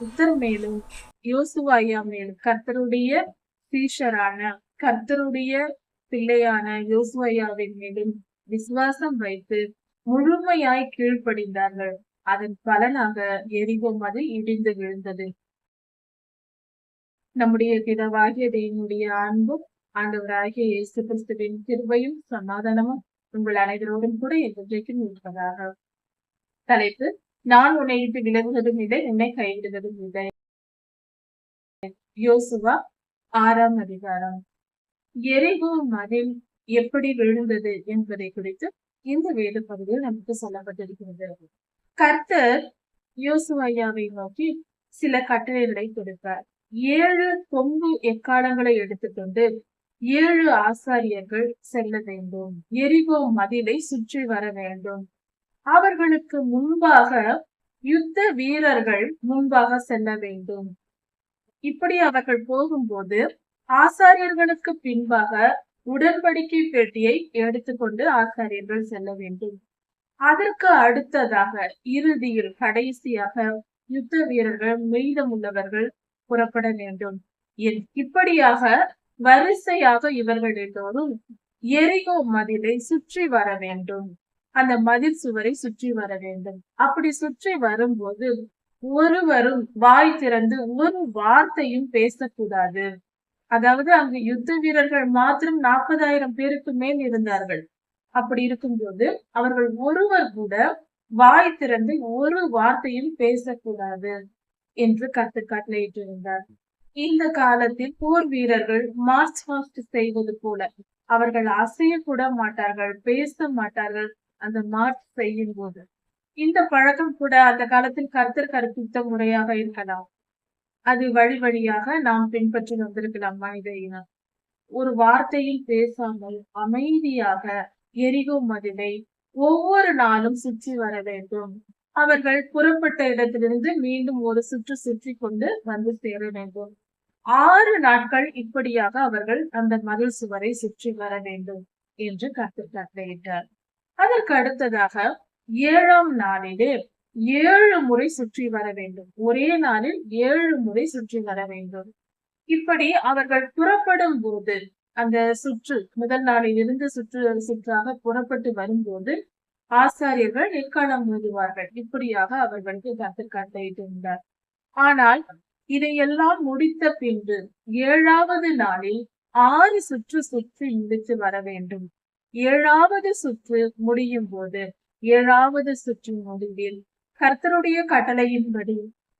புத்தர் மேலும் யோசுவாயா மேலும் கர்த்தருடைய சீஷரான கர்த்தருடைய பிள்ளையான யோசுவையாவின் மேலும் விசுவாசம் வைத்து முழுமையாய் கீழ்ப்படிந்தார்கள். அதன் பலனாக எரிகோ அது இடிந்து விழுந்தது. நம்முடைய பிதாவாகிய தேவனுடைய அன்பும் ஆண்டவராகிய இயேசு கிறிஸ்துவின் கிருபையும் சமாதானமும் உங்கள் அனைவரோடும் கூட என்றைக்கும் இருப்பதாக. தலைப்பு நான் உன்னை விலகுவதும் இல்லை உன்னை கைவிடுவதும் இல்லை. யோசுவா ஆறாம் அதிகாரம். எரிகோ மதில் எப்படி விழுந்தது என்பதை குறித்து இந்த வேத பகுதியில் நமக்கு சொல்லப்பட்டிருக்கிறது. கர்த்தர் யோசுவையாவை நோக்கி சில கட்டளைகளை கொடுத்தார். ஏழு கொம்பு எக்காலங்களை எடுத்துக்கொண்டு ஏழு ஆசாரியர்கள் செல்ல வேண்டும். எரிகோ மதிலை சுற்றி வர வேண்டும். அவர்களுக்கு முன்பாக யுத்த வீரர்கள் முன்பாக செல்ல வேண்டும். இப்படி அவர்கள் போகும்போது ஆசாரியர்களுக்கு பின்பாக உடன்படிக்கை பெட்டியை எடுத்துக்கொண்டு ஆசாரியர்கள் செல்ல வேண்டும். அதற்கு அடுத்ததாக இறுதியில் கடைசியாக யுத்த வீரர்கள் மீதமுள்ளவர்கள் புறப்பட வேண்டும். இப்படியாக வரிசையாக இவர்கள் எல்லோரும் எரிகோ மதிலை சுற்றி வர வேண்டும். அந்த மதில் சுவரை சுற்றி வர வேண்டும். அப்படி சுற்றி வரும்போது ஒருவரும் வாய் திறந்து ஒரு வார்த்தையும் பேசக்கூடாது. அதாவது அங்கு யுத்த வீரர்கள் மாத்திரம் நாற்பதாயிரம் பேருக்கு மேல் இருந்தார்கள். அப்படி இருக்கும்போது அவர்கள் ஒருவர் கூட வாய் திறந்து ஒரு வார்த்தையும் பேசக்கூடாது என்று கத்து கட்டளையிட்டிருந்தார். இந்த காலத்தில் போர் வீரர்கள் மார்ச் பாஸ்ட் செய்வது போல அவர்கள் அசைய கூட மாட்டார்கள் பேச மாட்டார்கள் அந்த மார்ச் செய்யும் போது இந்த பழக்கம் கூட அந்த காலத்தில் கர்த்தர் கற்பித்த முறையாக இருக்கலாம். அது வழி வழியாக நாம் பின்பற்றி வந்திருக்கலாம் மனித இனம் ஒரு வார்த்தையில் பேசாமல் அமைதியாக எரிகும் மதிலை ஒவ்வொரு நாளும் சுற்றி வர வேண்டும். அவர்கள் புறப்பட்ட இடத்திலிருந்து மீண்டும் ஒரு சுற்று சுற்றி கொண்டு வந்து சேர வேண்டும். ஆறு நாட்கள் இப்படியாக அவர்கள் அந்த மதில் சுவரை சுற்றி வர வேண்டும் என்று கற்று கட்டளையிட்டார். அதற்கு அடுத்ததாக ஏழாம் நாளிலே ஏழு முறை சுற்றி வர வேண்டும். ஒரே நாளில் ஏழு முறை சுற்றி வர வேண்டும். இப்படி அவர்கள் புறப்படும் போது அந்த சுற்று முதல் நாளில் இருந்து சுற்று சுற்றாக புறப்பட்டு வரும்போது ஆசாரியர்கள் எக்காலம் எழுதுவார்கள் இப்படியாக அவர்களுக்கு கத்தர் கட்டளையிட்டிருந்தார். ஆனால் இதையெல்லாம் முடித்த பின்பு ஏழாவது நாளில் ஆறு சுற்று சுற்றி முடித்து வர வேண்டும். ஏழாவது சுற்று முடியும் போது ஏழாவது சுற்று முடிவில் கர்த்தருடைய கட்டளையின்படி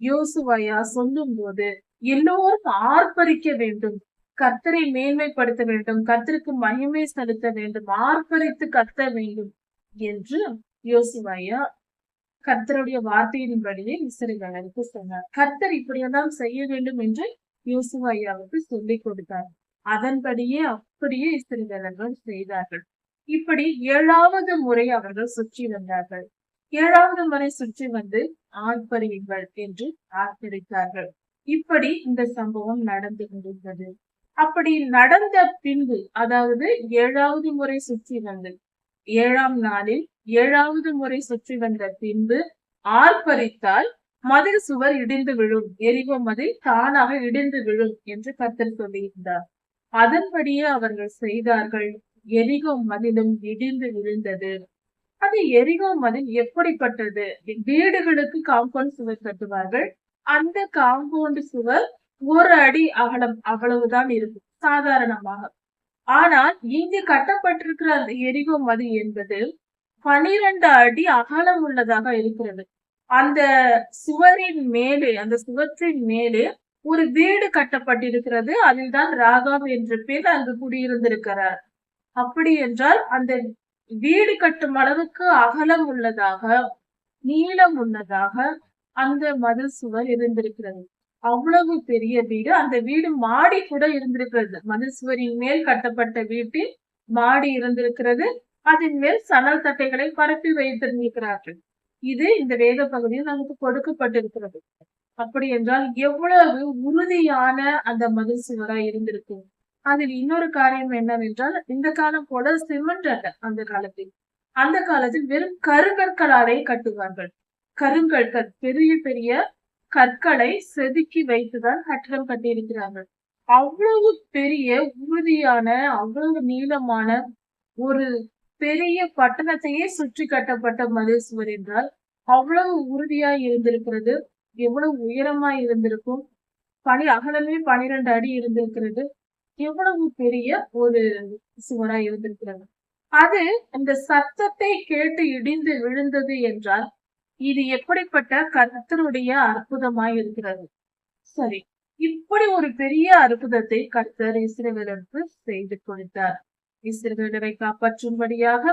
யோசுவையா சொல்லும் போது எல்லோரும் ஆர்ப்பரிக்க வேண்டும். கர்த்தரை மேன்மைப்படுத்த வேண்டும். கர்த்தருக்கு மகிமை செலுத்த வேண்டும். ஆர்ப்பரித்து கத்த வேண்டும் என்று யோசுவையா கர்த்தருடைய வார்த்தையின்படியே இசைகளுக்கு சொன்னார். கர்த்தர் இப்படியெல்லாம் செய்ய வேண்டும் என்று யோசுவையாவுக்கு சொல்லிக் கொடுத்தார். அதன்படியே அப்படியே இஸ்ரேலர்கள் செய்தார்கள். இப்படி ஏழாவது முறை அவர்கள் சுற்றி வந்தார்கள். ஏழாவது முறை சுற்றி வந்து ஆர்ப்பரியுங்கள் என்று ஆர்ப்பரித்தார்கள். இப்படி இந்த சம்பவம் நடந்து கொண்டிருந்தது. அப்படி நடந்த பின்பு அதாவது ஏழாவது முறை சுற்றி வந்து ஏழாம் நாளில் ஏழாவது முறை சுற்றி வந்த பின்பு ஆர்ப்பரித்தால் மதில் சுவர் இடிந்து விழும் எரிகோ மதில் தானாக இடிந்து விழும் என்று கத்தல் சொல்லியிருந்தார். அதன்படியே அவர்கள் செய்தார்கள். எரிகோ மதிலும் இடிந்து விழுந்தது. அது எரிகோ மதில் எப்படிப்பட்டது? வீடுகளுக்கு காம்பவுண்ட் சுவர் கட்டுவார்கள். அந்த காம்பவுண்ட் சுவர் ஒரு அடி அகலம் அவ்வளவுதான் இருக்கும் சாதாரணமாக. ஆனால் இங்கு கட்டப்பட்டிருக்கிற அந்த எரிகோ மதில் என்பது பனிரெண்டு அடி அகலம் உள்ளதாக இருக்கிறது. அந்த சுவரின் மேலே அந்த சுவற்றின் மேலே ஒரு வீடு கட்டப்பட்டிருக்கிறது. அதில் தான் என்ற பேர் அங்கு குடியிருந்திருக்கிறார். அப்படி என்றால் அந்த வீடு கட்டும் அளவுக்கு அகலம் உள்ளதாக நீளம் உள்ளதாக அந்த மதில் சுவர் இருந்திருக்கிறது. அவ்வளவு பெரிய வீடு அந்த வீடு மாடி கூட இருந்திருக்கிறது. மதில் சுவரின் மேல் கட்டப்பட்ட வீட்டில் மாடி இருந்திருக்கிறது. அதன் மேல் சணல் தட்டைகளை பரப்பி வைத்திருந்திருக்கிறார்கள். இது இந்த வேத பகுதியில் நமக்கு கொடுக்கப்பட்டிருக்கிறது. அப்படி என்றால் எவ்வளவு உறுதியான அந்த மதில் சுவரா இருந்திருக்கும்? அதில் இன்னொரு காரியம் என்னவென்றால் இந்த காலம் போல சிமெண்ட் அல்ல அந்த காலத்தில். அந்த காலத்தில் வெறும் கருங்கற்களாலே கட்டுவார்கள். கருங்கற்கள் பெரிய பெரிய கற்களை செதுக்கி வைத்துதான் கட்டிடம் கட்டியிருக்கிறார்கள். அவ்வளவு பெரிய உறுதியான அவ்வளவு நீளமான ஒரு பெரிய பட்டணத்தையே சுற்றி கட்டப்பட்ட மதில் சுவர் என்றால் அவ்வளவு உறுதியாய் இருந்திருக்கிறது எவ்வளவு உயரமா இருந்திருக்கும் பனி அகலமே பனிரெண்டு அடி இருந்திருக்கிறது. எவ்வளவு பெரிய ஒரு சுவராய் இருந்திருக்கிறது? அது அந்த சத்தத்தை கேட்டு இடிந்து விழுந்தது என்றால் இது எப்படிப்பட்ட கர்த்தருடைய அற்புதமாய் இருக்கிறது? சரி இப்படி ஒரு பெரிய அற்புதத்தை கர்த்தர் இஸ்ரவேலருக்கு செய்து கொடுத்தார். இஸ்ரவேலரை காப்பாற்றும்படியாக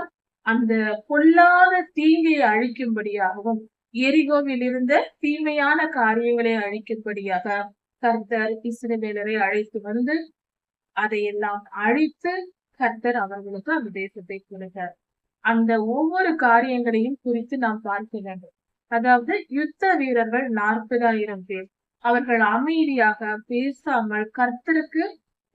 அந்த பொல்லாத தீங்கை அழிக்கும்படியாகவும் எரிகோவில் இருந்த தீமையான காரியங்களை அழிக்கும்படியாக கர்த்தர் இஸ்ரவேலரை அழைத்து வந்து அதையெல்லாம் அழித்து கர்த்தர் அவர்களுக்கு அந்த தேசத்தை கொடுக்க அந்த ஒவ்வொரு காரியங்களையும் குறித்து நாம் பார்க்க வேண்டும். அதாவது யுத்த வீரர்கள் நாற்பதாயிரம் பேர். அவர்கள் அமைதியாக பேசாமல் கர்த்தருக்கு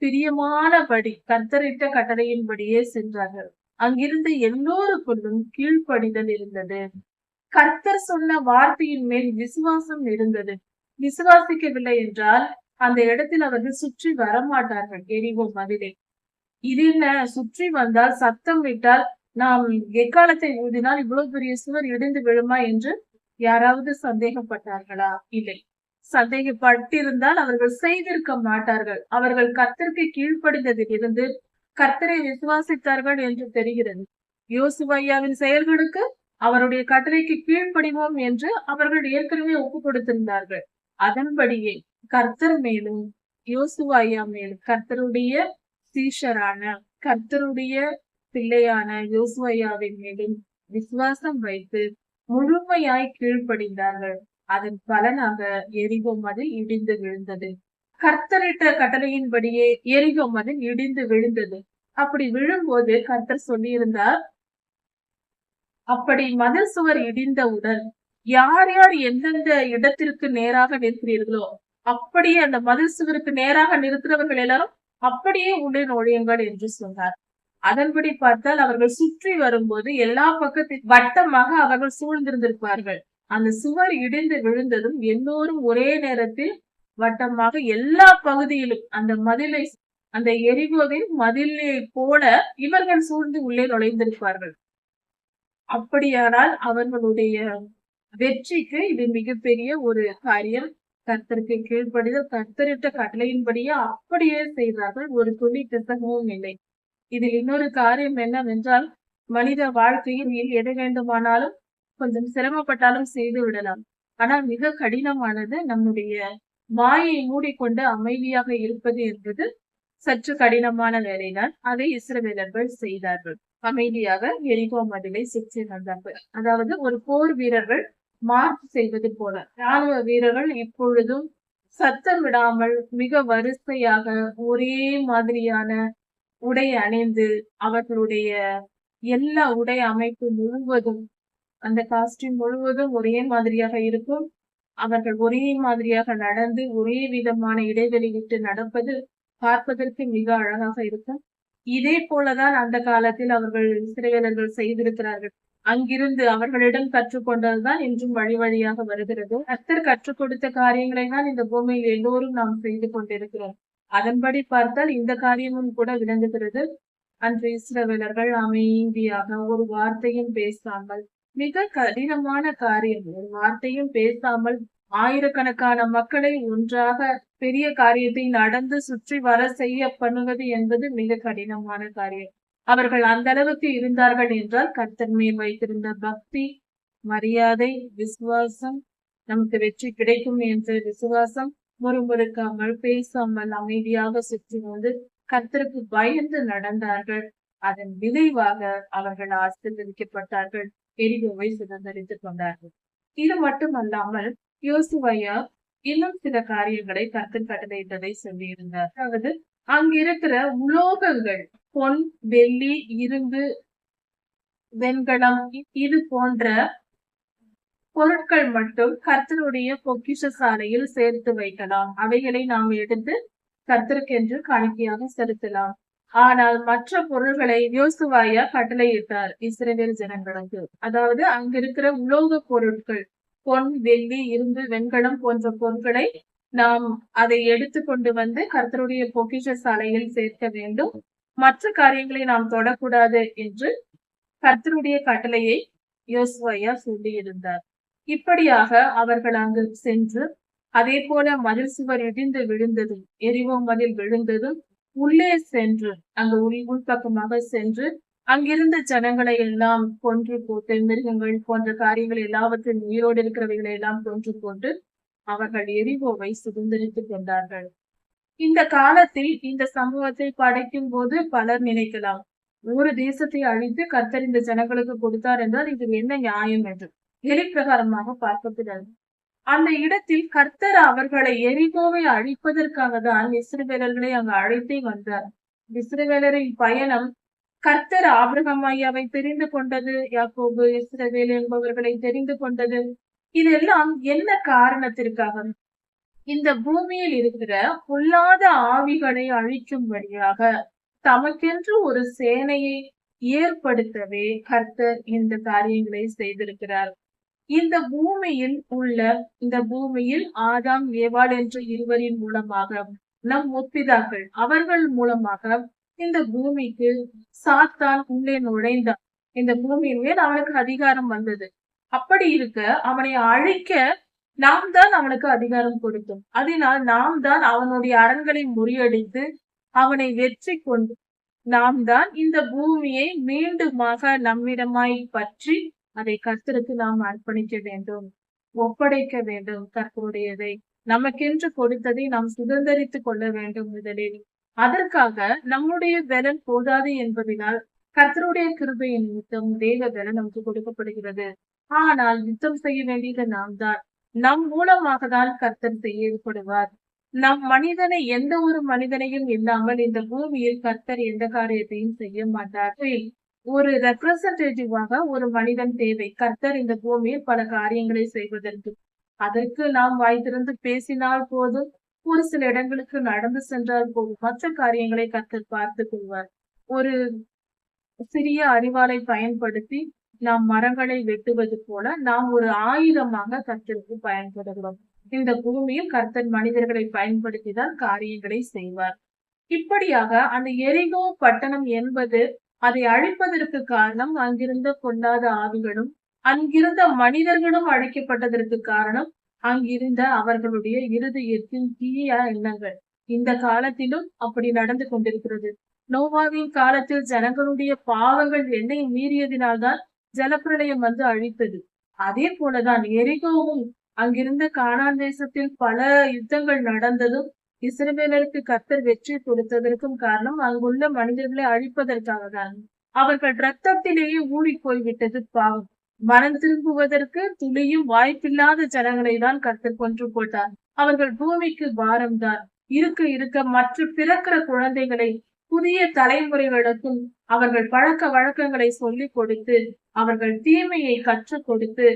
பிரியமானபடி கர்த்தரிட்ட கட்டளையின்படியே சென்றார்கள். அங்கிருந்த எல்லோருக்குள்ளும் கீழ்ப்படிதல் இருந்தது. கர்த்தர் சொன்ன வார்த்தையின் மேல் விசுவாசம் இருந்தது. விசுவாசிக்கவில்லை என்றால் அந்த இடத்தில் வந்து சுற்றி வரமாட்டார்கள் எரிவோ மதிலே. இது என்ன சுற்றி வந்தால் சத்தம் விட்டால் நாம் எக்காலத்தை ஊதினால் இவ்வளவு பெரிய சுவர் இடிந்து விழுமா என்று யாராவது சந்தேகப்பட்டார்களா? இல்லை. சந்தேகப்பட்டிருந்தால் அவர்கள் செய்திருக்க மாட்டார்கள். அவர்கள் கர்த்தருக்கு கீழ்ப்படிந்ததில் இருந்து கர்த்தரை விசுவாசித்தார்கள் என்று தெரிகிறது. யோசுவையாவின் செயல்களுக்கு அவருடைய கட்டளைக்கு கீழ்ப்படிவோம் என்று அவர்கள் ஏற்கனவே ஒப்பு கொடுத்திருந்தார்கள் அதன்படியே கர்த்தர் மேலும் யோசுவாயா மேலும் கர்த்தருடைய சீஷரான கர்த்தருடைய பிள்ளையான யோசுவையாவின் மேலும் விசுவாசம் வைத்து முழுமையாய் கீழ்ப்படிந்தார்கள். அதன் பலனாக எரிகோ மதில் இடிந்து விழுந்தது. கர்த்தரிட்ட கட்டளையின்படியே எரிகோ மதில் இடிந்து விழுந்தது. அப்படி விழும்போது கர்த்தர் சொல்லியிருந்தார் அப்படி மதில் சுவர் இடிந்தவுடன் யார் யார் எந்தெந்த இடத்திற்கு நேராக நிற்கிறீர்களோ அப்படியே அந்த மதில் சுவருக்கு நேராக நிறுத்துறவர்கள் எல்லாரும் அப்படியே உள்ளே நுழையுங்கள் என்று சொன்னார். அதன்படி பார்த்தால் அவர்கள் சுற்றி வரும்போது எல்லா பக்கத்தில் வட்டமாக அவர்கள் சூழ்ந்திருந்திருப்பார்கள். அந்த சுவர் இடிந்து விழுந்ததும் எல்லோரும் ஒரே நேரத்தில் வட்டமாக எல்லா பகுதியிலும் அந்த மதிலை அந்த எரிகோவின் மதிலை போல இவர்கள் சூழ்ந்து உள்ளே நுழைந்திருப்பார்கள். அப்படியானால் அவர்களுடைய வெற்றிக்கு இது மிகப்பெரிய ஒரு காரியம். கர்த்தருக்கு கீழ்ப்படிதல் கர்த்தரிட்ட கட்டளையின்படியே அப்படியே செய்தார்கள். ஒரு துளி பிசகவும் இல்லை. இதில் இன்னொரு காரியம் என்னவென்றால் மனித வாழ்க்கையில் எது வேண்டுமானாலும் கொஞ்சம் சிரமப்பட்டாலும் செய்து விடலாம். ஆனால் மிக கடினமானது நம்முடைய வாயை மூடிக்கொண்டு அமைதியாக இருப்பது என்பது சற்று கடினமான வேலைதான். அதை இஸ்ரவேலர்கள் செய்தார்கள். அமைதியாக எரிகோ மதிலை சுற்றி வந்தார்கள். அதாவது ஒரு போர் வீரர்கள் மார்ச் செய்வது போல. ராணுவ வீரர்கள் எப்பொழுதும் சத்தம் விடாமல் மிக வரிசையாக ஒரே மாதிரியான உடை அணிந்து அவர்களுடைய எல்லா உடை அமைப்பு முழுவதும் அந்த காஸ்டியூம் முழுவதும் ஒரே மாதிரியாக இருக்கும். அவர்கள் ஒரே மாதிரியாக நடந்து ஒரே விதமான இடைவெளி விட்டு நடப்பது பார்ப்பதற்கு மிக அழகாக இருக்கும். இதே போலதான் அந்த காலத்தில் அவர்கள் சிறையாளர்கள் செய்திருக்கிறார்கள். அங்கிருந்து அவர்களிடம் கற்றுக்கொண்டதுதான் இன்றும் வழி வழியாக வருகிறது. கர்த்தர் கற்றுக் கொடுத்த காரியங்களை தான் இந்த பூமியில் எல்லோரும் நாம் செய்து கொண்டிருக்கிறோம். அதன்படி பார்த்தால் இந்த காரியமும் கூட விளங்குகிறது. அன்று இஸ்ரவேலர்கள் அமைதியாக ஒரு வார்த்தையும் பேசாமல் மிக கடினமான காரியம் ஒரு வார்த்தையும் பேசாமல் ஆயிரக்கணக்கான மக்களை ஒன்றாக பெரிய காரியத்தை நடந்து சுற்றி வர செய்ய பண்ணுவது என்பது மிக கடினமான காரியம். அவர்கள் அந்த அளவுக்கு இருந்தார்கள் என்றால் கர்த்தர் மேல் வைத்திருந்த பக்தி மரியாதை விசுவாசம் நமக்கு வெற்றி கிடைக்கும் என்ற விசுவாசம். முறுமுறுக்காமல் பேசாமல் அமைதியாக சுற்றி வந்து கர்த்தருக்கு பயந்து நடந்தார்கள். அதன் விளைவாக அவர்கள் ஆசீர்வதிக்கப்பட்டார்கள். எரிகோவை சுதந்திரித்துக் கொண்டார்கள். இது மட்டுமல்லாமல் யோசுவையா இன்னும் சில காரியங்களை கர்த்தர் கட்டளையிட்டதை சொல்லியிருந்தார். அதாவது அங்கிருக்கிற உலோகங்கள் பொன் வெள்ளி இரும்பு வெண்கலம் இது போன்ற பொருட்கள் மட்டும் கர்த்தருடைய பொக்கிஷ சாலையில் சேர்த்து வைக்கலாம். அவைகளை நாம் எடுத்து கர்த்தருக்கென்று காணிக்கையாக செலுத்தலாம். ஆனால் மற்ற பொருள்களை யோசுவாயா கட்டளையிட்டார் இஸ்ரேல் ஜனங்களுக்கு. அதாவது அங்கிருக்கிற உலோக பொருட்கள் பொன் வெள்ளி இரும்பு வெண்கலம் போன்ற பொருட்களை நாம் அதை எடுத்து கொண்டு வந்து கர்த்தருடைய பொக்கிஷ சாலையில் சேர்க்க வேண்டும். மற்ற காரியங்களை நாம் தொடக்கூடாது என்று கர்த்தருடைய கட்டளையை யோசுவையா சொல்லியிருந்தார். இப்படியாக அவர்கள் அங்கு சென்று அதே போல மதில் சுவர் இடிந்து விழுந்ததும் எரிவோம் மதில் விழுந்ததும் உள்ளே சென்று அங்கு உள் உள்பக்கமாக சென்று அங்கிருந்த ஜனங்களை எல்லாம் கொன்று போட்டு மிருகங்கள் போன்ற காரியங்கள் எல்லாவற்றின் உயிரோடு இருக்கிறவைகளை எல்லாம் கொன்று போட்டு அவர்கள் எரிகோவை சுதந்திரித்துக் கொண்டார்கள். இந்த காலத்தில் இந்த சம்பவத்தை படைக்கும் போது பலர் நினைக்கலாம் ஒரு தேசத்தை அழித்து கர்த்தர் இந்த ஜனங்களுக்கு கொடுத்தார் என்றால் இது என்ன நியாயம் என்று எலிப்பிரகாரமாக பார்க்கப்படாது அந்த இடத்தில் கர்த்தர் அவர்களை எரிகோவை அழிப்பதற்காக தான் இஸ்ரவேலர்களை அங்கு அழைத்தே வந்தார். இஸ்ரவேலரின் பயணம் கர்த்தர் ஆபிரகம் ஐயாவை தெரிந்து கொண்டது யாக்கோபு இஸ்ரவேல் என்பவர்களை தெரிந்து கொண்டது இதெல்லாம் என்ன காரணத்திற்காக? இந்த பூமியில் இருக்கிற பொல்லாத ஆவிகளை அழிக்கும் வழியாக தமக்கென்று ஒரு சேனையை ஏற்படுத்தவே கர்த்தர் இந்த காரியங்களை செய்திருக்கிறார். இந்த பூமியில் உள்ள இந்த பூமியில் ஆதாம் ஏவாள் என்ற இருவரின் மூலமாக நம் ஒப்பிதாக்கள் அவர்கள் மூலமாக இந்த பூமிக்கு சாத்தான் உள்ளே நுழைந்தான் இந்த பூமியின் மேல் அவனுக்கு அதிகாரம் வந்தது. அப்படி இருக்க அவனை அழைக்க நாம் தான் அவனுக்கு அதிகாரம் கொடுத்தோம். அதனால் நாம் தான் அவனுடைய அரண்களை முறியடித்து அவனை வெற்றி கொண்டு நாம் தான் இந்த பூமியை மீண்டுமாக நம்மிடமாய் பற்றி அதை கர்த்தருக்கு நாம் அர்ப்பணிக்க வேண்டும் ஒப்படைக்க வேண்டும் கர்த்தருடையதை. நமக்கென்று கொடுத்ததை நாம் சுதந்திரித்துக் கொள்ள வேண்டும் முதலில். அதற்காக நம்முடைய பலன் போதாது என்பதனால் கர்த்தருடைய கிருபையின் நிமித்தம் தேவ பலன் நமக்கு கொடுக்கப்படுகிறது. ஆனால் யுத்தம் செய்ய வேண்டியது நாம் தான் நம் மூலமாக தான் கர்த்தர் செய்ய ஏற்படுவார் நம் மனிதனை எந்த ஒரு மனிதனையும் இல்லாமல் இந்த பூமியில் கர்த்தர் எந்த காரியத்தையும் செய்ய மாட்டார். ஒரு ரெப்ரசன்டேட்டிவாக ஒரு மனிதன் தேவை. கர்த்தர் இந்த பூமியில் பல காரியங்களை செய்வதற்கு. அதற்கு நாம் வாய்த்திருந்து பேசினால் போதும். ஒரு சில இடங்களுக்கு நடந்து சென்றால் போதும். மற்ற காரியங்களை கர்த்தர் பார்த்து கொள்வார். ஒரு சிறிய அறிவாலை பயன்படுத்தி நாம் மரங்களை வெட்டுவது போல நாம் ஒரு ஆயுதமாக கர்த்தருக்கு பயன்படுகிறோம். இந்த பூமியில் கர்த்தன் மனிதர்களை பயன்படுத்திதான் காரியங்களை செய்வார். இப்படியாக அந்த எரிகோ பட்டணம் என்பது அதை அழிப்பதற்கு காரணம் அங்கிருந்த கொண்டாத ஆவிகளும் அங்கிருந்த மனிதர்களும் அழைக்கப்பட்டதற்கு காரணம் அங்கிருந்த அவர்களுடைய இருதயத்தின் தீய எண்ணங்கள். இந்த காலத்திலும் அப்படி நடந்து கொண்டிருக்கிறது. நோவாவின் காலத்தில் ஜனங்களுடைய பாவங்கள் என்னை மீறியதினால்தான் ஜலப்பிரளயம் வந்து அழித்தது. அதே போலதான் எரிகோவும் அங்கிருந்த கானான் தேசத்தில் பல யுத்தங்கள் நடந்ததும் இஸ்ரவேலருக்கு கர்த்தர் வெற்றி கொடுத்ததற்கும் காரணம் அங்குள்ள மனிதர்களை அழிப்பதற்காக தான். அவர்கள் ரத்தத்திலேயே ஊழி போய்விட்டது பாவம். மனம் திரும்புவதற்கு துளியும் வாய்ப்பில்லாத ஜனங்களை தான் கத்தர் கொன்று போட்டார். அவர்கள் பூமிக்கு பாரம்தான் இருக்க இருக்க மற்ற பிறக்கிற குழந்தைகளை புதிய தலைமுறைகளுக்கும் அவர்கள் பழக்க வழக்கங்களை சொல்லிக் கொடுத்து அவர்கள் தீமையை கற்றுக் கொடுத்து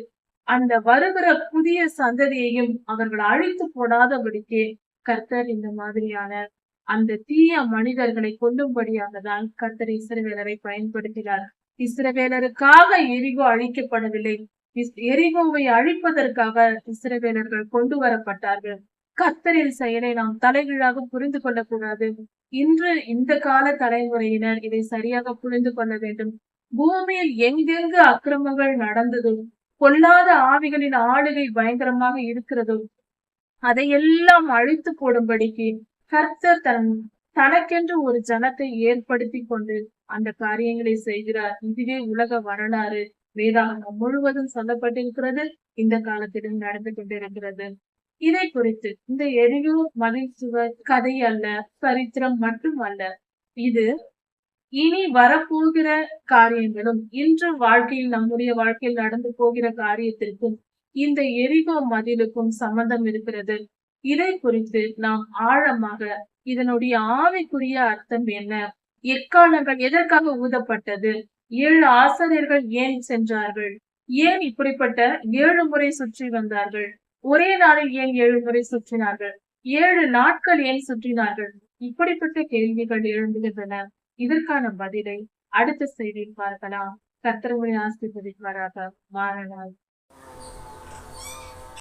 அந்த வருகிற புதிய சந்ததியையும் அவர்கள் அழித்து போடாதபடிக்கே கர்த்தர் இந்த மாதிரியான அந்த தீய மனிதர்களை கொல்லும்படியாக தான் கர்த்தர் இஸ்ரவேலரை பயன்படுத்தினார். இஸ்ரவேலருக்காக எரிகோ அழிக்கப்படவில்லை. எரிகோவை அழிப்பதற்காக இஸ்ரவேலர்கள் கொண்டு வரப்பட்டார்கள். கத்தரின் செயலை நாம் தலைகீழாக புரிந்து கொள்ளக்கூடாது. இன்று இந்த கால தலைமுறையினர் இதை சரியாக புரிந்து கொள்ள வேண்டும். பூமியில் எங்கெங்கு அக்கிரமங்கள் நடந்ததும் பொல்லாத ஆவிகளின் ஆளுகை பயங்கரமாக இருக்கிறதோ அதையெல்லாம் அழித்து போடும்படிக்கு கர்த்தர் தன் தனக்கென்று ஒரு ஜனத்தை ஏற்படுத்தி கொண்டு அந்த காரியங்களை செய்கிறார். இதுவே உலக வரலாறு. வேதாகமம் முழுவதும் சொல்லப்பட்டிருக்கிறது. இந்த காலத்திலும் நடந்து கொண்டிருக்கிறது. இதை குறித்து இந்த எரியூர் மதில் சுவர் கதை அல்ல சரித்திரம் மட்டும் அல்ல. இது இனி வரப்போகிற காரியங்களும் இன்று வாழ்க்கையில் நம்முடைய வாழ்க்கையில் நடந்து போகிற காரியத்திற்கும் இந்த எரிகோ மதிலுக்கும் சம்பந்தம் இருக்கிறது. இதை குறித்து நாம் ஆழமாக இதனுடைய ஆவிக்குரிய அர்த்தம் என்ன? எக்காலங்கள் எதற்காக ஊதப்பட்டது? ஏழு ஆசிரியர்கள் ஏன் சென்றார்கள்? ஏன் இப்படிப்பட்ட ஏழு முறை சுற்றி வந்தார்கள்? ஒரே நாளில் ஏன் ஏழு முறை சுற்றினார்கள்? ஏழு நாட்கள் ஏன் சுற்றினார்கள்? இப்படிப்பட்ட கேள்விகள் எழுந்துகின்றன. இதற்கான பதிலை அடுத்த செய்தியில் பார்க்கலாம். கர்த்தருடைய ஆசிர்வதிப்பாராக மாறனால்